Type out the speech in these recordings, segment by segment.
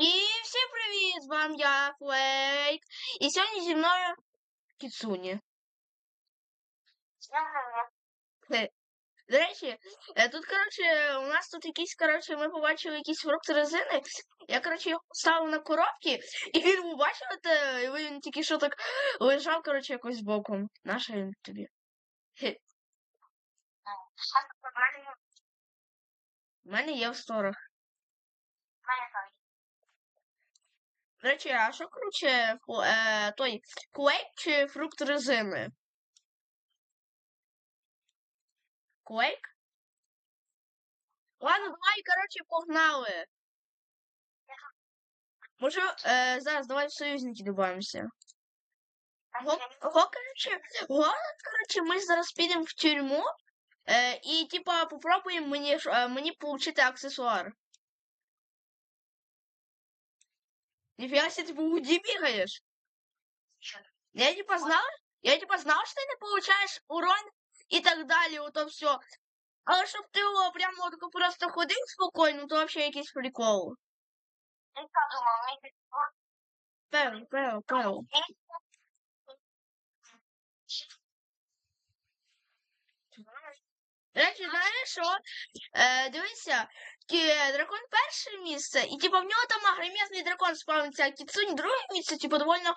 І всім привіт! З вами я, Флейк. І сьогодні зі мною Кіцуні. До речі, е, тут, коротше, у нас тут якісь, коротше, ми побачили якісь фрукти резини. Я, коротше, його поставив на коробки, і він побачив це, і він тільки що так лежав, коротше, якось боком. Наша він тобі. У мене є в сторах. До речі, а що круче, е, той клейк чи фрукт резини? Клейк? Ладно, давай, коротше, погнали. Може, е, зараз давай в союзники добавимося. Го, го, коротше, го, коротше, ми зараз підемо в тюрму е, і, типа, попробуємо мені, е, мені получити аксесуар. Ніфіга себе, ти по воді бігаєш? Я типа знала, я типа знала, що ти не получаєш урон і так далі, ото все. Але щоб ти о, прямо отако просто ходив спокійно, то взагалі якийсь прикол. Певно, певно, певно. До речі, знаєш що? Е, дивися, кі- дракон перше місце, і типа в нього там агромісний дракон спавниться, а кіцунь друге місце, типу довольно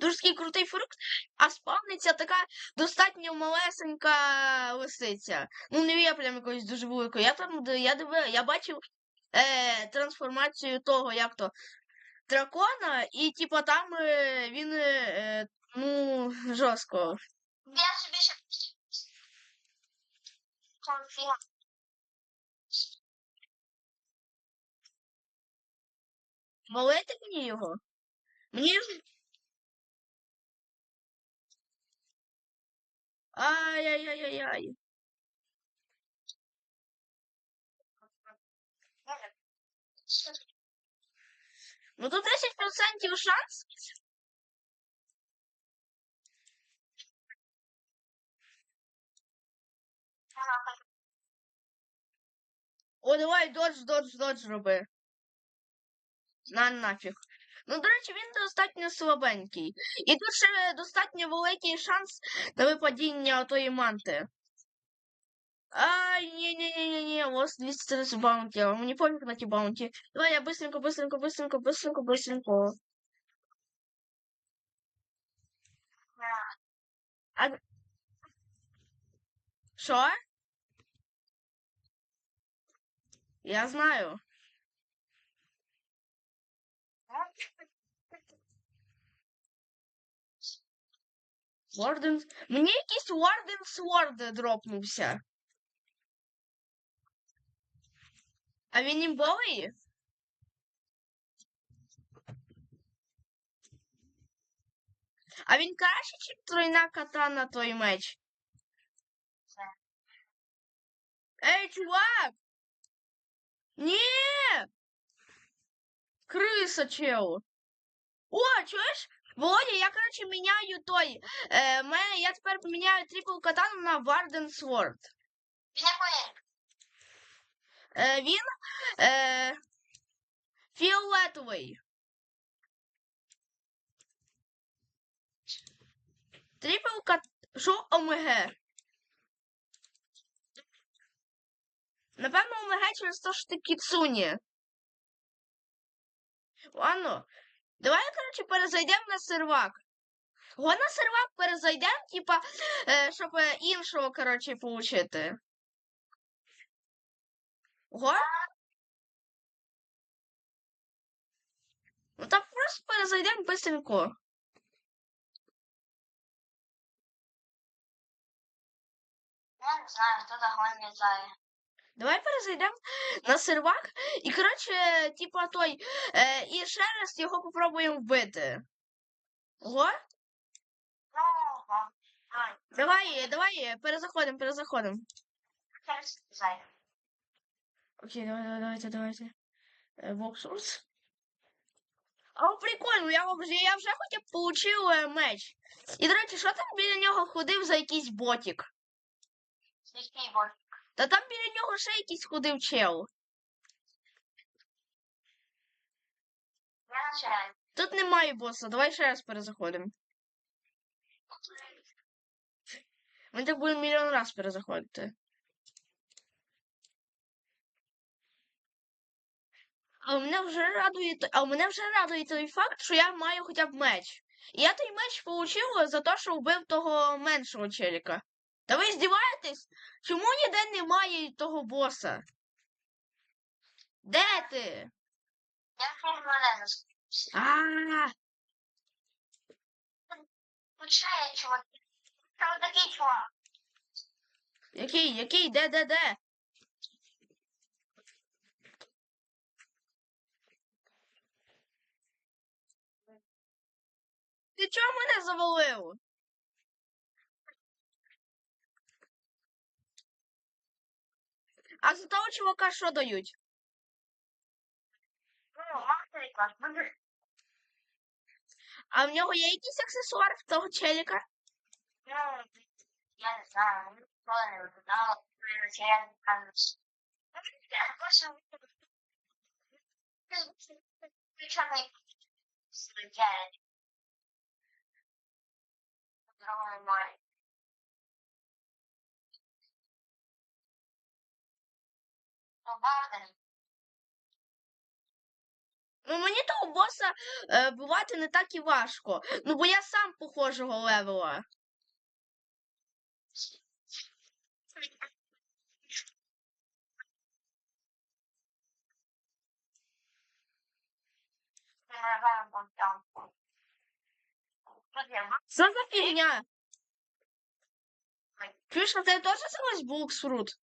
дуже крутий фрукт, а спавниться така достатньо малесенька лисиця. Ну, не є прям якоюсь дуже великою. Я там я дивив, я бачив е, трансформацію того, як то дракона, і типа там е, він е, е, ну жорстко. Я собі ще Валити мені його? Мені. Ай-яй-яй-яй-яй. Ну тут 10% шанс. О, давай додж, додж, додж роби. На нафіг. Ну, до речі, він достатньо слабенький. І тут ще достатньо великий шанс на випадіння отої манти. Ай, ні-ні-ні-ні, у вас 230 баунті, а мені пофіг на ті баунті. Давай я быстренько, быстренько, быстренько, быстренько, быстренько. А... Що? Я знаю. Warden... Мені якийсь Warden Sword дропнувся. А він імбовий? А він краще, ніж тройна катана той меч? Ей, чувак! Ні! Криса, чел. О, чуєш? Володя, я, короче, міняю той. Е, мене, я тепер поміняю трипл катану на Sword. Він? Е, він е, фіолетовий. Трипл кат... Що ОМГ? Напевно, ОМГ через те, що ти кіцуні. Ладно. Давай, короче, перезайдемо на сервак. Го на сервак перезайдемо, типа, е, щоб іншого, короче, получити. Го? Ну так просто перезайдемо быстренько. Я не знаю, хто того не знає. Давай перезайдемо на сервак і, коротше, типа той. Е, і ще раз його попробуємо вбити. Ого? Давай, Давай, перезаходимо, перезаходимо. Окей, давай, давай, давайте, давайте. Е, Воксурс. А прикольно, я вже, я вже хоча б получив е, меч. І, до речі, що там біля нього ходив за якийсь ботик? Який бот? Та там біля нього ще якийсь ходив чел. Тут немає боса, давай ще раз перезаходимо. Ми так будемо мільйон раз перезаходити. А мене вже радує, а мене вже радує той факт, що я маю хоча б меч. І я той меч получив за те, що вбив того меншого челіка. Та ви здіваєтесь? Чому ніде немає того боса? Де ти? Я не мене заскучився. А, Тут чувак. Там такий чувак. який, який, де, де, де? Ти чого мене завалив? А за того чувака що дають? Ну, мастер клас. А в нього є якийсь аксесуар в того челіка? Ну, я не знаю. Ну, ніколи не виконала. Я не кажу. Причому слетяє. Другому морі. Ну, мені того боса е, бувати не так і важко. Ну бо я сам похожого левела. Що за фігня? Чуєш, а ти теж залазь буксфрут?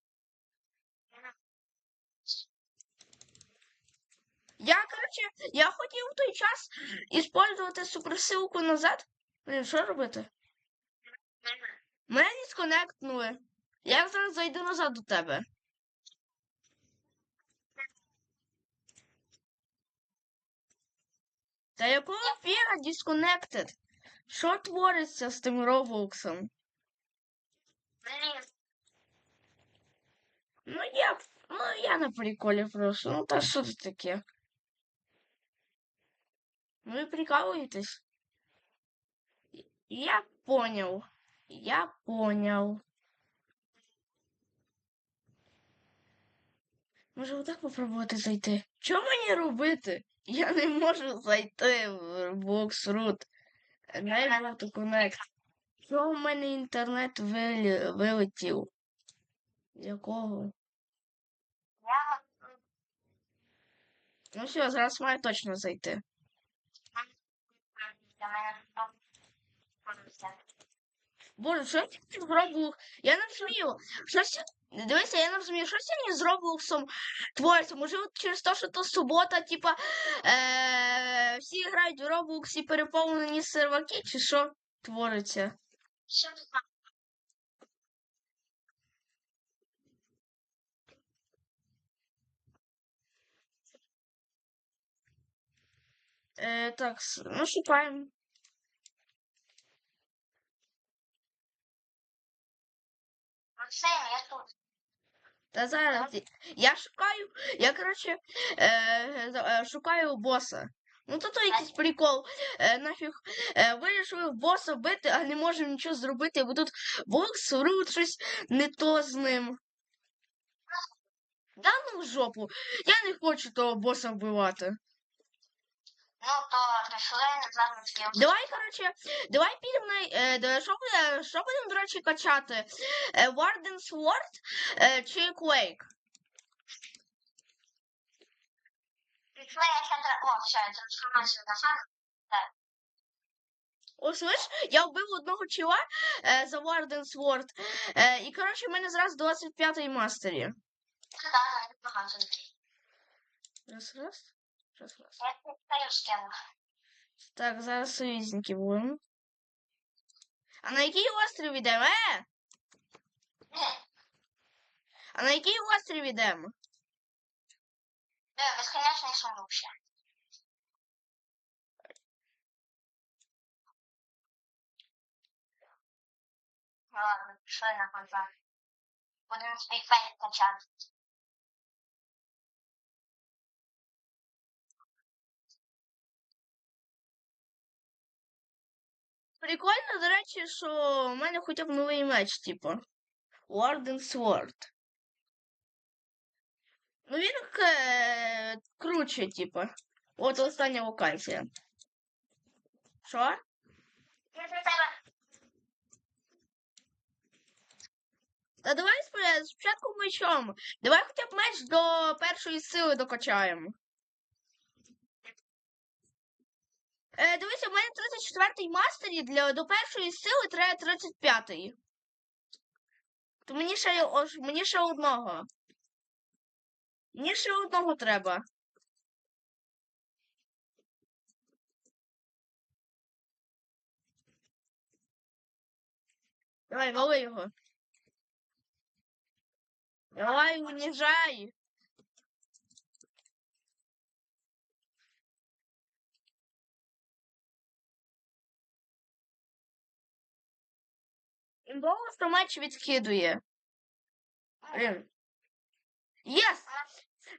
Я, короче, я хотів в той час іспользувати суперсилку назад. Блін, що робити? Мене дисконектнули. Я зараз зайду назад до тебе. Та якого фіга disconnected? Що твориться з тим Роблоксом? Ну я, ну я на приколі просто. Ну та що це таке? Ну ви прикалуєтесь? Я понял. Я понял. Може отак попробувати зайти? Що мені робити? Я не можу зайти в Box Root. Enable to connect. Що в мене інтернет вилі... вилетів? Якого? Ну все, зараз маю точно зайти. Боже, що я зроблю? Я не розумію. Що ся... Дивися, я не розумію, що сьогодні з Роблоксом твориться. Може, от через те, що то субота, типа, е... всі грають в Роблокс і переповнені серваки, чи що твориться? Що Е, так, ну шукаємо. Я тут. Та зараз я- шукаю, я коротше е, шукаю боса. Ну то то якийсь прикол. Е, нафіг е, вирішили боса бити, а не можемо нічого зробити, бо тут бокс рут щось не то з ним. Да ну в жопу. Я не хочу того боса вбивати. Ну, то прийшли зараз Давай, коротше, давай підемо на. Е, да, що, буде, що будемо, до речі, качати? Е, Warden Sword е, чи Quake? Прийшли, я ще. О, все, я трансформацію назад. О, слиш, я вбив одного чела е, за Warden Sword. Е, і, коротше, в мене зразу 25-й мастері. Так, багато таких. Раз, раз. Раз, раз. Я тут стою з ким. Так, зараз союзники будемо. А на який острів йдемо? Е! А на який острів йдемо? Е, безконечний сундук ще. Ну ладно, пішли на контракт. Будемо свій фейк качати. Прикольно, до речі, що в мене хоча б новий меч, типу. Warden Sword. Ну він е, круче, типу. От остання локація. Що? Та давай спо- спочатку мечом. Давай хоча б меч до першої сили докачаємо. Е, дивися, у мене 34-й мастері для до першої сили треба 35-й. То мені ще, ось, мені ще одного. Мені ще одного треба. Давай, вали його. Давай, уніжай. Що меч відкидує. Блін. Єс!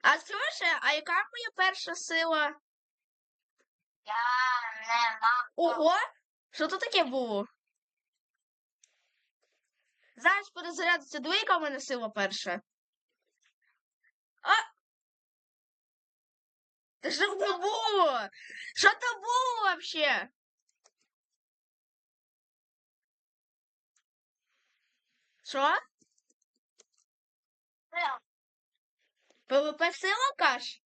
А слушай, а яка моя перша сила? Я не мав. Ого! Що то таке було? Зараз перезарядиться. Диви, яка в мене сила перша. А! Та що це було? Що це було вообще? Що? ПВП сила каш?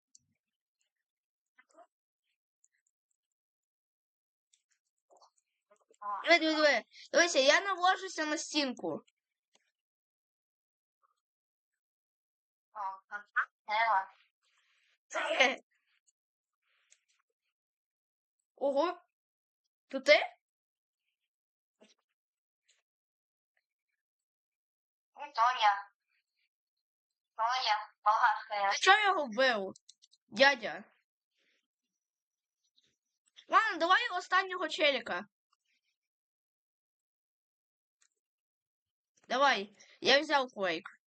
Диви, диви, диви. Дивися, я навожуся на стінку. Ого. То ти? Тоня, я. То я. Бога сила. Ти чого його вбив? Дядя. Ладно, давай останнього челіка. Давай, я взяв Quake.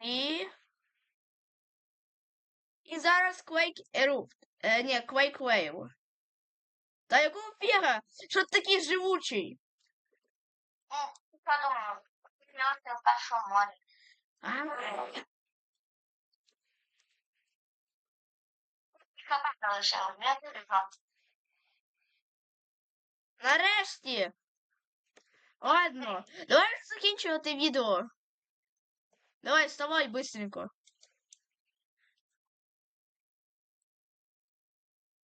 І. І зараз Quake Erupt. Е, ні, Quake Wave. Та якого фіга? Що ти такий живучий? Ну, подумав. Плюси в першому морі. А, Хапа залишив. Я пережав. нарешті. Ладно, давай закінчувати відео. Давай, вставай быстренько.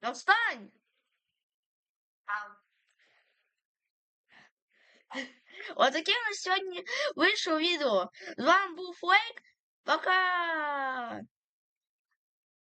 Да встань! Там. Отаке у нас сьогодні вийшло відео. З вами був Флейк. Пока!